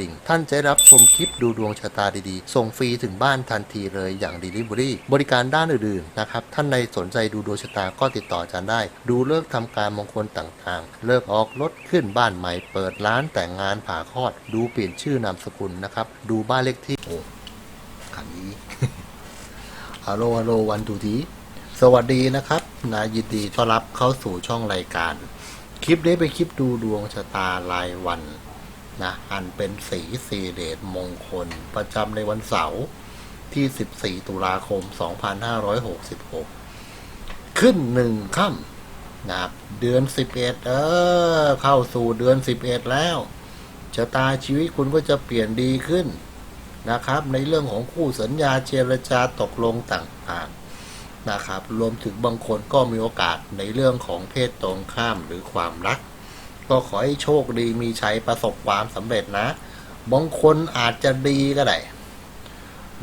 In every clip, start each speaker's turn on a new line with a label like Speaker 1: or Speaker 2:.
Speaker 1: ดิ่ง ท่านจะรับชมคลิปดูดวงชะตาดีๆ ส่งฟรีถึงบ้านทันทีเลยอย่าง Delivery บริการด้านอื่นๆนะครับ ท่านใดสนใจดูดวงชะตาก็ติดต่ออาจารย์ได้ ดูเลิกษ์ทำการมงคลต่างๆ เลิกออกรถขึ้นบ้านใหม่ เปิดร้านแต่งงานผ่าคลอด ดูเปลี่ยนชื่อนามสกุลนะครับ ดูบ้านเลขที่โอ้ขันนี้ฮัลโหลฮัลโหลวันทูทีสวัสดีนะครับนะยินดีต้อนรับเข้าสู่ช่องรายการ คลิปนี้เป็นคลิปดูดวงชะตารายวัน นะอันเป็นสีสีเดชมงคล ประจำในวันเสาร์ที่ 14 ตุลาคม 2566 ขึ้นหนึ่งค่ำนะครับเดือน 11 เออ เข้าสู่เดือน 11 แล้วชะตาชีวิตคุณก็จะเปลี่ยนดีขึ้นนะครับ ในเรื่องของคู่สัญญาเจรจาตกลงต่างๆนะครับ รวมถึงบางคนก็มีโอกาสในเรื่องของเพศตรงข้ามหรือความรัก ก็ขอให้โชคดีมีชัยประสบความสำเร็จนะ บางคนอาจจะดีก็ได้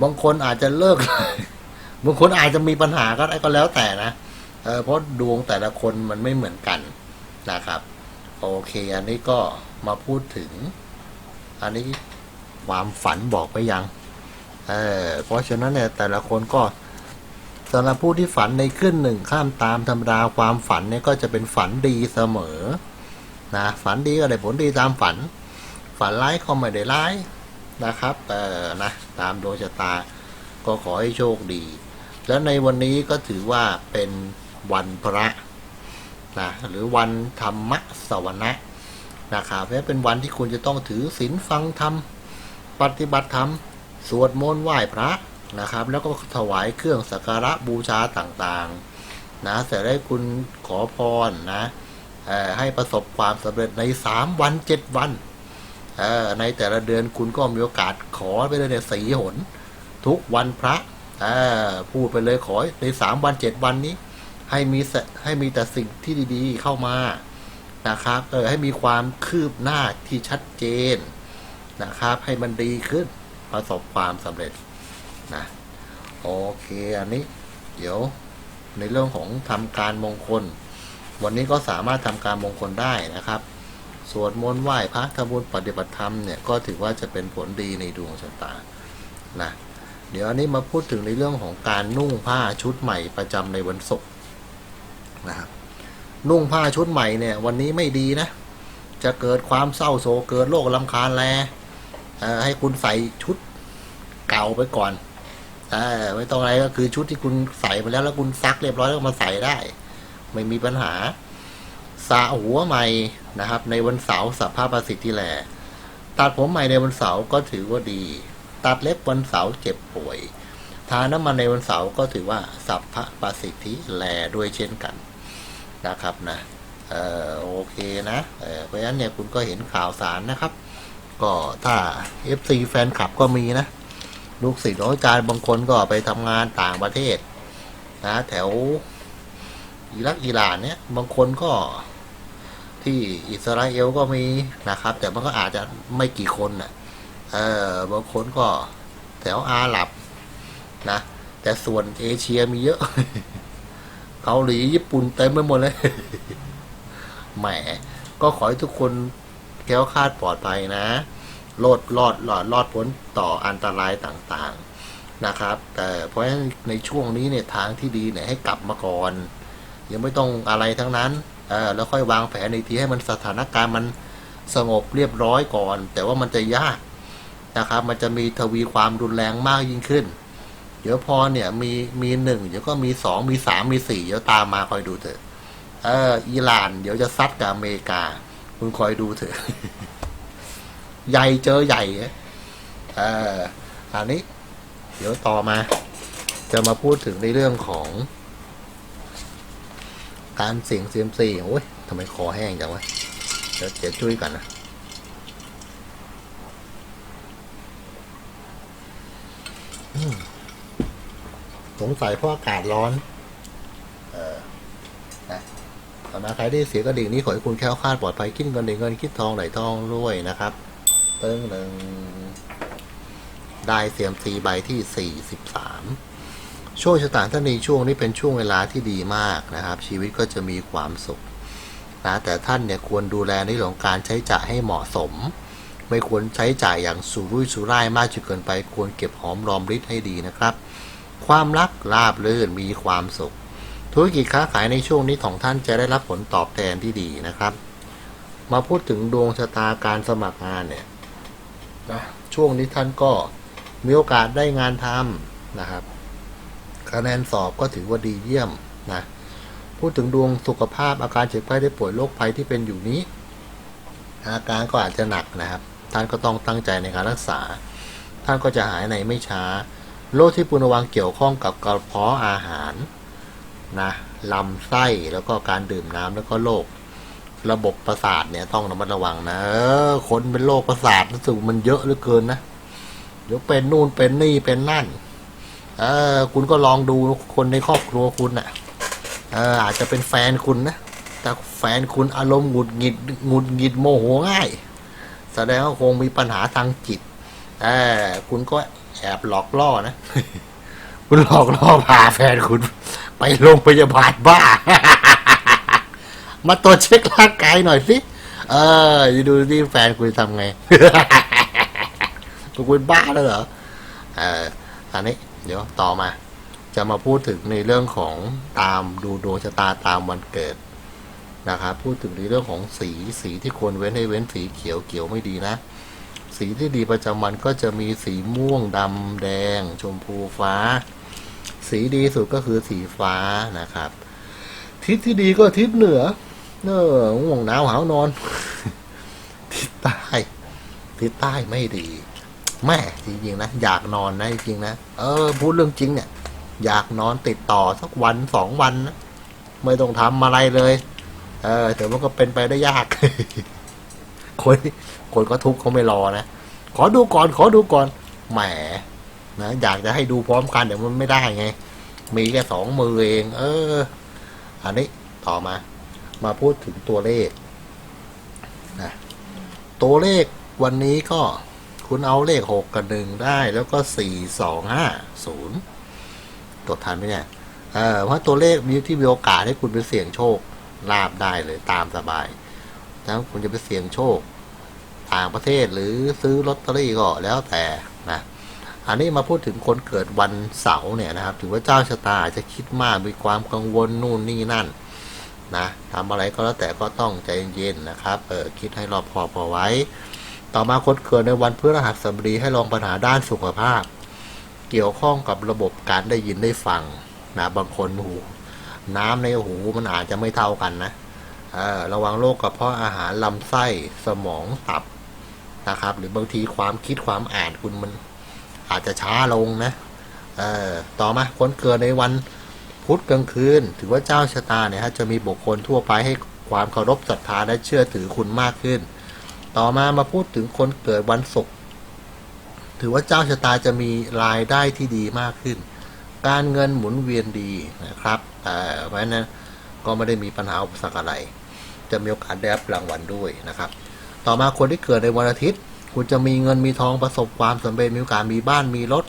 Speaker 1: บางคนอาจจะเลิกบางคนอาจจะมีปัญหาก็ได้ก็แล้วแต่นะเออเพราะดวงแต่ละคนมันไม่เหมือนกันนะครับ โอเค อันนี้ก็มาพูดถึง อันนี้ความฝันบอกไปยัง เออเพราะฉะนั้นเนี่ยแต่ละคนก็สำหรับผู้ที่ฝันในขึ้นหนึ่งข้ามตามธรรมดาความฝันเนี่ยก็จะเป็นฝันดีเสมอ นะฝันดีก็ได้ผลดีตามฝัน ฝันร้ายก็ไม่ได้ร้ายนะครับเออนะตามดวงชะตาก็ขอให้โชคดี แล้วในวันนี้ก็ถือว่าเป็นวันพระนะหรือวันธรรมสวนะนะครับและเป็นวันที่คุณจะต้องถือศีลฟังธรรม ปฏิบัติธรรม สวดมนต์ไหว้พระนะครับ แล้วก็ถวายเครื่องสักการะบูชาต่างๆ นะเสร็จได้คุณขอพรนะ ให้ประสบความสำเร็จในสามวันเจ็ดวันในแต่ละเดือนคุณก็มีโอกาสขอไปเลยเนี่ยสีหน ทุกวันพระพูดไปเลยขอในสามวันเจ็ดวันนี้ ให้มีให้มีแต่สิ่งที่ดีๆเข้ามานะครับเออให้มีความคืบหน้าที่ชัดเจนนะครับ ให้มันดีขึ้นประสบความสำเร็จนะโอเคอันนี้ เดี๋ยวในเรื่องของทำการมงคล วันนี้ก็สามารถทำการมงคลได้นะครับ สวดมนต์ไหว้พระทำบุญปฏิบัติธรรมเนี่ยก็ถือว่าจะเป็นผลดีในดวงชะตานะเดี๋ยวอันนี้มาพูดถึงในเรื่องของการนุ่งผ้าชุดใหม่ประจำในวันศุกร์นะครับนุ่งผ้าชุดใหม่เนี่ยวันนี้ไม่ดีนะ จะเกิดความเศร้าโศกเกิดโรคลำคาญแลให้คุณใส่ชุดเก่าไปก่อนอไม่ต้องอะไรก็คือชุดที่คุณใส่ไปแล้วแล้วคุณซักเรียบร้อยแล้วมาใส่ได้ ไม่มีปัญหาสระหัวใหม่นะครับ ในวันเสาร์สัพพะประสิทธิแลตัดผมใหม่ในวันเสาร์ก็ถือว่าดี ตัดเล็บวันเสาร์เจ็บป่วย ทาน้ำมันในวันเสาร์ก็ถือว่าสัพพะประสิทธิแลด้วยเช่นกันนะครับนะเออโอเคนะเเพราะฉะนั้นเนี่ยคุณก็เห็นข่าวสารนะครับ ก็ถ้า FC แฟนคลับก็มีนะ ลูกศิษย์ของอาจารย์บางคนก็ไปทำงานต่างประเทศนะแถว อิรักอิหร่านเนี่ยบางคนก็ที่อิสราเอลก็มีนะครับ แต่มันก็อาจจะไม่กี่คนนะ่ะเออบางคนก็แถวอาหรับนะ แต่ส่วนเอเชียมีเยอะเกาหลีญี่ปุ่นเต็มไปหมดเลยแหมก็ขอให้ทุกคนแคล้วคาดปลอดภัยนะรอดรอดรอดรอดพ้นต่ออันตรายต่างๆนะครับ แต่เพราะฉะนั้นในช่วงนี้เนี่ยทางที่ดีเนี่ยให้กลับมาก่อน ยังไม่ต้องอะไรทั้งนั้นเออแล้วค่อยวางแผนในทีให้มันสถานการณ์มันสงบเรียบร้อยก่อน แต่ว่ามันจะยากนะครับ มันจะมีทวีความรุนแรงมากยิ่งขึ้น เดี๋ยวพอเนี่ยมีมีหนึ่งเดี๋ยวก็มีสองมีสามมีสี่เดี๋ยวตามมาคอยดูเถอะเอออิหร่าน เดี๋ยวจะซัดกับอเมริกา คุณคอยดูเถอะ ใหญ่เจอใหญ่เอออันนี้ เดี๋ยวต่อมา จะมาพูดถึงในเรื่องของ การเสียงเซียมซีโอ้ยทำไมคอแห้งจังวะเดี๋ยวเดี๋ยวยกันนะสงสัยเพราะอากาศร้อน เออนะต่อมาใครได้เสียกระดิ่งนี้ขอให้คุณแคล้วคลาดปลอดภัยคิดเงินในเงินคิดทองไหลทองรวยนะครับเติ้งหนึ่งได้เซียมซีใบที่สี่สิบสาม โชคชะตาท่านในช่วงนี้เป็นช่วงเวลาที่ดีมากนะครับ ชีวิตก็จะมีความสุขนะแต่ท่านเนี่ยควรดูแลในเรื่องของการใช้จ่ายให้เหมาะสม ไม่ควรใช้จ่ายอย่างสุรุ่ยสุร่ายมากจนเกินไป ควรเก็บหอมรอมริบให้ดีนะครับ ความรักราบรื่นมีความสุข ธุรกิจค้าขายในช่วงนี้ของท่านจะได้รับผลตอบแทนที่ดีนะครับ มาพูดถึงดวงชะตาการสมัครงานเนี่ยนะช่วงนี้ท่านก็มีโอกาสได้งานทำนะครับ คะแนนสอบก็ถือว่าดีเยี่ยมนะพูดถึงดวงสุขภาพอาการเจ็บไข้ได้ป่วยโรคภัยที่เป็นอยู่นี้ อาการก็อาจจะหนักนะครับ ท่านก็ต้องตั้งใจในการรักษา ท่านก็จะหายในไม่ช้า โรคที่ปุณระวังเกี่ยวข้องกับกระเพาะอาหารนะลำไส้แล้วก็การดื่มน้ำแล้วก็โรคระบบประสาทเนี่ยต้องระมัดระวังนะออคนเป็นโรคประสาทรู้สึกมันเยอะเหลือเกินนะเดี๋ยวเป็นนู่นเป็นนี่เป็นนั่น เออ คุณก็ลองดูคนในครอบครัวคุณน่ะเอออาจจะเป็นแฟนคุณนะแต่แฟนคุณอารมณ์หงุดหงิดหงุดหงิดโมโหง่าย แสดงว่าคงมีปัญหาทางจิตเออคุณก็แอบหลอกล่อนะ คุณหลอกล่อพาแฟนคุณ ไปโรงพยาบาลบ้า มาตรวจเช็คร่างกายหน่อยสิ เออดูที่แฟนคุณทำไงคุณบ้าแล้วเหรอ เอออันนี้ เดี๋ยวต่อมา จะมาพูดถึงในเรื่องของตามดูดวงชะตาตามวันเกิดนะครับพูดถึงในเรื่องของสีสีที่ควรเว้นให้เว้นสีเขียวเขียวไม่ดีนะ สีที่ดีประจำวันก็จะมีสีม่วงดำแดง ชมพูฟ้า สีดีสุดก็คือสีฟ้านะครับ ทิศที่ดีก็ทิศเหนือเนอง่วงหนาวหาวนอน ทิศใต้ทิศใต้ไม่ดี แม่จริงๆนะอยากนอนนะจริงๆนะเออพูดเรื่องจริงเนี่ย อยากนอนติดต่อสักวันสองวันนะไม่ต้องทำอะไรเลย เออแต่มันก็เป็นไปได้ยาก คนคนก็ทุกข์เขาไม่รอนะขอดูก่อนขอดูก่อนแหมนะอยากจะให้ดูพร้อมกันเดี๋ยวมันไม่ได้ไง มีแค่สองมือเอง เออ อันนี้ต่อมา มาพูดถึงตัวเลขนะตัวเลขวันนี้ก็ คุณเอาเลขหกกับหนึ่งได้แล้วก็สี่สองห้าศูนย์ตรวจทันไหมเนี่ยเออเพราะตัวเลขมีที่มีโอกาสให้คุณไปเสี่ยงโชคลาบได้เลยตามสบายถ้าคุณจะไปเสี่ยงโชค ต่างประเทศหรือซื้อลอตเตอรี่ก็แล้วแต่นะอันนี้มาพูดถึงคนเกิดวันเสาร์เนี่ยนะครับ ถือว่าเจ้าชะตาอาจจะคิดมากมีความกังวลนู่นนี่นั่นนะทำอะไรก็แล้วแต่ก็ต้องใจเย็นๆนะครับเออคิดให้รอบคอบพอไว้ ต่อมาคนเกิดในวันพฤหัสบดีให้ลองปัญหาด้านสุขภาพ เกี่ยวข้องกับระบบการได้ยินได้ฟังนะบางคนหูน้ำในหูมันอาจจะไม่เท่ากันนะระวังโรคกระเพาะอาหารลำไส้สมองตับนะครับ หรือบางทีความคิดความอ่านคุณมันอาจจะช้าลงนะต่อมาคนเกิดในวันพุธกลางคืน ถือว่าเจ้าชะตาเนี่ยฮะจะมีบุคคลทั่วไปให้ความเคารพศรัทธาและเชื่อถือคุณมากขึ้น ต่อมามาพูดถึงคนเกิดวันศุกร์ถือว่าเจ้าชะตาจะมีรายได้ที่ดีมากขึ้น การเงินหมุนเวียนดีนะครับ แต่เพราะนั้นก็ไม่ได้มีปัญหาอุปสรรคอะไร จะมีโอกาสได้รับรางวัลด้วยนะครับ ต่อมาคนที่เกิดในวันอาทิตย์ คุณจะมีเงินมีทองประสบความสำเร็จมีโอกาสมีบ้านมีรถ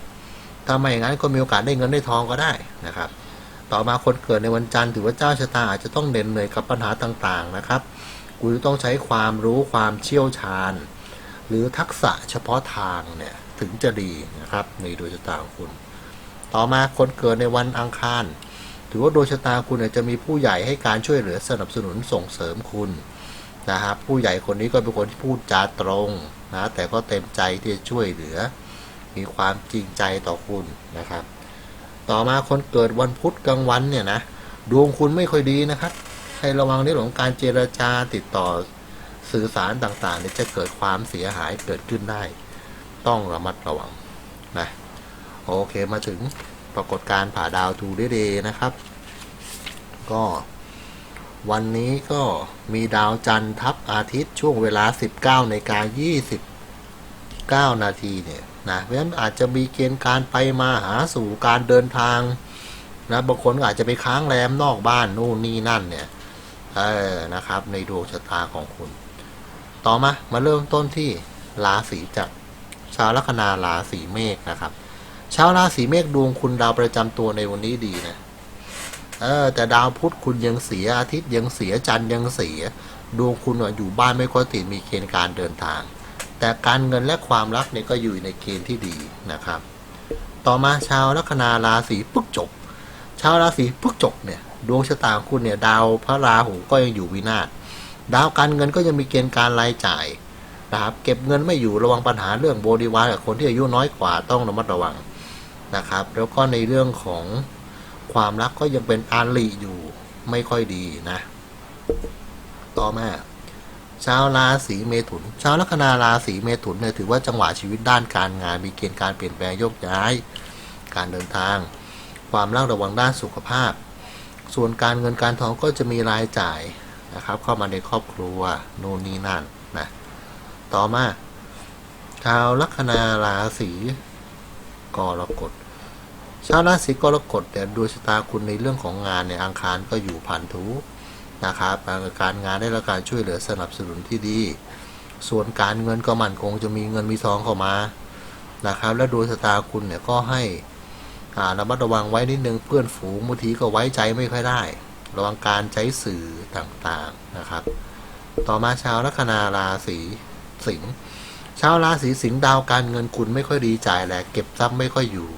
Speaker 1: ถ้าไม่อย่างนั้นก็มีโอกาสได้เงินได้ทองก็ได้นะครับ ต่อมาคนเกิดในวันจันทร์ถือว่าเจ้าชะตาอาจจะต้องเหน็ดเหนื่อยกับปัญหาต่างๆนะครับ คุณต้องใช้ความรู้ความเชี่ยวชาญ หรือทักษะเฉพาะทางเนี่ยถึงจะดีนะครับในดวงชะตาของคุณ ต่อมาคนเกิดในวันอังคาร ถือว่าดวงชะตาคุณจะมีผู้ใหญ่ให้การช่วยเหลือสนับสนุนส่งเสริมคุณนะครับผู้ใหญ่คนนี้ก็เป็นคนที่พูดจาตรงนะแต่ก็เต็มใจที่จะช่วยเหลือ มีความจริงใจต่อคุณนะครับ ต่อมาคนเกิดวันพุธกลางวันเนี่ยนะดวงคุณไม่ค่อยดีนะครับ ให้ระวังในเรื่องของการเจรจาติดต่อสื่อสารต่างๆเนี่ยจะเกิดความเสียหายเกิดขึ้นได้ ต้องระมัดระวังนะโอเคมาถึงปรากฏการผ่าดาวทูเดย์นะครับ ก็ วันนี้ก็มีดาวจันทร์ทับอาทิตย์ช่วงเวลา 19นาฬิกา29 นาทีเนี่ยนะเพราะฉะนั้นอาจจะมีเกณฑ์การไปมาหาสู่การเดินทางนะบางคนอาจจะไปค้างแรมนอกบ้านนู่นนี่นั่นเนี่ย เออนะครับ ในดวงชะตาของคุณ ต่อมามาเริ่มต้นที่ราศีจักชาวลัคนาราศีเมษนะครับ ชาวราศีเมษดวงคุณดาวประจำตัวในวันนี้ดีนะเออแต่ดาวพุธคุณยังเสียอาทิตย์ยังเสียจันทร์ยังเสีย ดวงคุณอยู่บ้านไม่ค่อยติดมีเกณฑ์การเดินทาง แต่การเงินและความรักเนี่ยก็อยู่ในเกณฑ์ที่ดีนะครับ ต่อมาชาวลัคนาราศีพฤกษกชาวราศีพฤกษกเนี่ย ดวงชะตาของคุณเนี่ยดาวพระราหูก็ยังอยู่วินาศดาวการเงินก็ยังมีเกณฑ์การรายจ่ายนะครับเก็บเงินไม่อยู่ระวังปัญหาเรื่องบริวารกับคนที่อายุน้อยกว่าต้องระมัดระวังนะครับ แล้วก็ในเรื่องของความรักก็ยังเป็นอาลีอยู่ไม่ค่อยดีนะ ต่อมาชาวราศีเมถุน ชาวลัคนาราศีเมถุนเนี่ยถือว่าจังหวะชีวิตด้านการงาน มีเกณฑ์การเปลี่ยนแปลงโยกย้าย การเดินทาง ความรักระวังด้านสุขภาพ ส่วนการเงินการทองก็จะมีรายจ่ายนะครับ เข้ามาในครอบครัวโน่นนี่นั่นนะต่อมาชาวลัคนาราศีกรกฎชาวราศีกรกฎแต่ยดวงชะตาคุณในเรื่องของงานในยอังคารก็อยู่ผ่านทุนะครับการงานได้รับการช่วยเหลือสนับสนุนที่ดี ส่วนการเงินก็มั่นคงจะมีเงินมีทองเข้ามานะครับ และดวงชะตาคุณเนี่ยก็ให้ ระมัดระวังไว้นิดนึงเพื่อนฝูงบางทีก็ไว้ใจไม่ค่อยได้ ระวังการใช้สื่อต่างๆนะครับ ต่อมาชาวลัคนาราศีสิงห์ชาวราศีสิงห์ดาวการเงินคุณไม่ค่อยดีจ่ายแหละเก็บทรัพย์ไม่ค่อยอยู่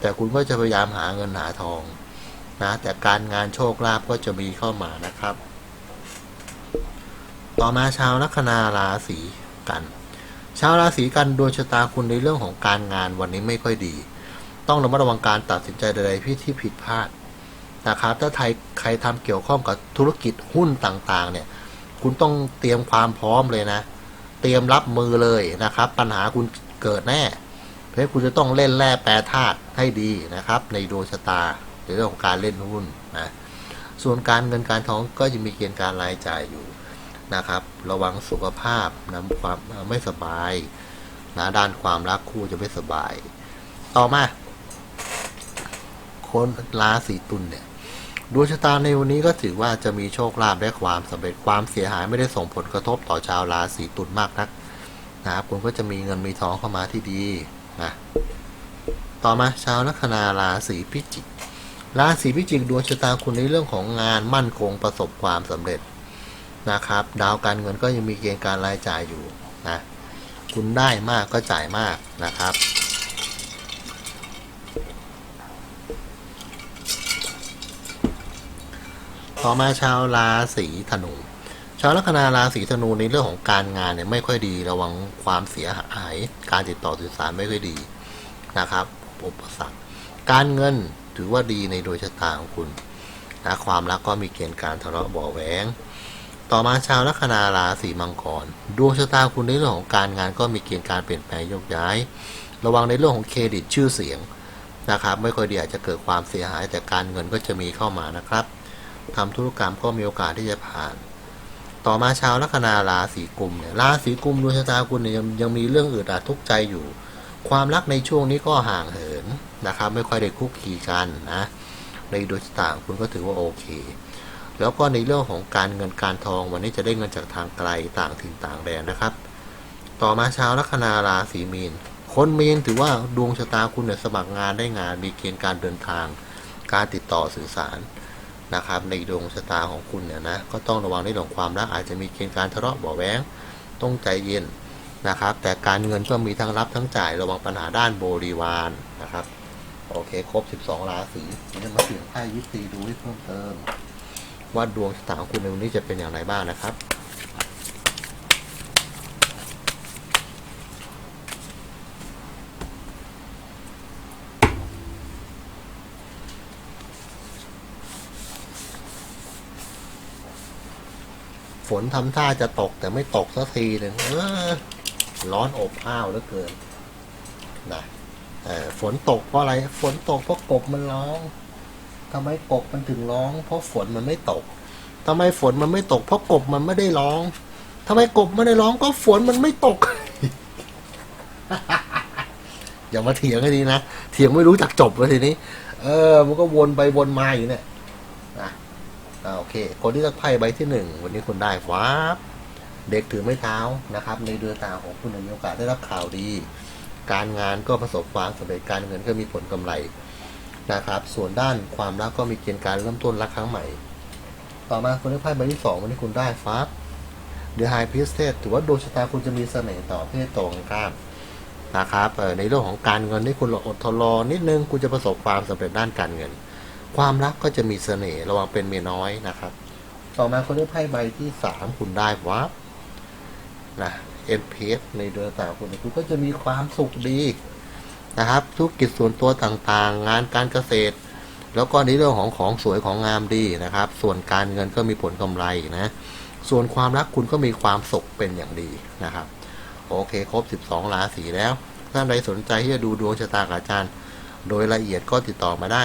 Speaker 1: แต่คุณก็จะพยายามหาเงินหาทองนะแต่การงานโชคลาภก็จะมีเข้ามานะครับ ต่อมาชาวลัคนาราศีกัน ชาวราศีกันดวงชะตาคุณในเรื่องของการงานวันนี้ไม่ค่อยดี ต้องระมัดระวังการตัดสินใจใดๆที่ที่ผิดพลาดนะครับถ้าใครใครทำเกี่ยวข้องกับธุรกิจหุ้นต่างๆ เนี่ย คุณต้องเตรียมความพร้อมเลยนะ เตรียมรับมือเลยนะครับ ปัญหาคุณเกิดแน่ เพราะคุณจะต้องเล่นแร่แปรธาตุให้ดีนะครับ ในดวงชะตาในเรื่องของการเล่นหุ้นนะส่วนการเงินการทองก็จะมีเกณฑ์การรายจ่ายอยู่นะครับ ระวังสุขภาพนะความไม่สบายนะด้านความรักคู่จะไม่สบาย ต่อมา คนราศีตุลเนี่ยดวงชะตาในวันนี้ก็ถือว่าจะมีโชคลาภและความสำเร็จความเสียหายไม่ได้ส่งผลกระทบต่อชาวราศีตุลมากนักนะครับคุณก็จะมีเงินมีทองเข้ามาที่ดีนะต่อมาชาวลัคนาราศีพิจิกราศีพิจิกดวงชะตาคุณในเรื่องของงานมั่นคงประสบความสำเร็จนะครับ ดาวการเงินก็ยังมีเกณฑ์การรายจ่ายอยู่นะคุณได้มากก็จ่ายมากนะครับ ต่อมาชาวราศีธนู ชาวลัคนาราศีธนูในเรื่องของการงานเนี่ยไม่ค่อยดีระวังความเสียหาย การติดต่อสื่อสารไม่ค่อยดีนะครับอุปสรรคการเงินถือว่าดีในโดยชะตาของคุณนะความรักก็มีเกณฑ์การทะเลาะเบาะแหวงต่อมาชาวลัคนาราศีมังกรดวงชะตาคุณในเรื่องของการงานก็มีเกณฑ์การเปลี่ยนแปลงโยกย้าย ระวังในเรื่องของเครดิตชื่อเสียงนะครับ ไม่ค่อยดีอาจจะเกิดความเสียหายแต่การเงินก็จะมีเข้ามานะครับ ทำธุรกรรมก็มีโอกาสที่จะผ่าน ต่อมาชาวลัคนาราศีกุมเนี่ยราศีกุมดวงชะตาคุณเนี่ยยังมีเรื่องอื่นอาจทุกข์ใจอยู่ ความรักในช่วงนี้ก็ห่างเหินนะครับ ไม่ค่อยได้คุกคีกันนะในดวงชะตาคุณก็ถือว่าโอเค แล้วก็ในเรื่องของการเงินการทองวันนี้จะได้เงินจากทางไกลต่างถิ่นต่างแดนนะครับ ต่อมาชาวลัคนาราศีมีนคนมีนถือว่าดวงชะตาคุณเนี่ยสมัครงานได้งานมีเกณฑ์การเดินทาง การติดต่อสื่อสาร นะครับในดวงชะตาของคุณเนี่ยนะก็ต้องระวังในเรื่องของความรักอาจจะมีเกณฑ์การทะเลาะเบาะแว้งต้องใจเย็นนะครับ แต่การเงินก็มีทั้งรับทั้งจ่ายระวังปัญหาด้านบริวารนะครับโอเคครบ 12 ราศีนี่มาเสี่ยงไพ่ยิปซีดูให้เพิ่มเติม ว่าดวงชะตาของคุณในวันนี้จะเป็นอย่างไรบ้างนะครับ นทำท่าจะตกแต่ไม่ตกสักทีหนึ่งเออร้อนอบอ้าวเหลือเกินนะเออฝนตกเพราะอะไร ฝนตกเพราะกบมันร้องทำไมกบมันถึงร้อง เพราะฝนมันไม่ตกทำไมฝนมันไม่ตก เพราะกบมันไม่ได้ร้องทำไมกบไม่ได้ร้องก็ฝนมันไม่ตก อย่ามาเถียงให้ดีนะ เถียงไม่รู้จักจบเลยทีนี้ เออ มันก็วนไปวนมาอยู่เนี่ย อ่าโอเค คนที่จะไพ่ใบที่หนึ่งวันนี้คุณได้ฟ้าบเด็กถือไม้เท้านะครับ ในเดือนตาของคุณมีโอกาสได้รับข่าวดี การงานก็ประสบความสำเร็จการเงินก็มีผลกำไรนะครับ ส่วนด้านความรักก็มีเกณฑ์การเริ่มต้นรักครั้งใหม่ ต่อมาคุณได้ไพ่ใบที่สองวันนี้คุณได้ฟ้าเดือะไฮพิสเทสถือว่าดวงชะตาคุณจะมีเสน่ห์ต่อเพศตรงข้ามนะครับในเรื่องของการเงินที่คุณอดทนรอนิดนึงคุณจะประสบความสำเร็จด้านการเงิน ความรักก็จะมีเสน่ห์ระวังเป็นเมียน้อยนะครับ ต่อมาคุณได้ไพ่ใบที่สามคุณได้ฟ้านะ NPS ในเดือนต่าคุณคุณก็จะมีความสุขดีนะครับธุรกิจส่วนตัวต่างๆ งานการเกษตร แล้วก็ในเรื่องของของสวยของงามดีนะครับ ส่วนการเงินก็มีผลกำไรนะส่วนความรักคุณก็มีความสุขเป็นอย่างดีนะครับ โอเคครบ 12 ราศีแล้ว ท่านใดสนใจที่จะดูดวงชะตากับอาจารย์ โดยละเอียดก็ติดต่อมาได้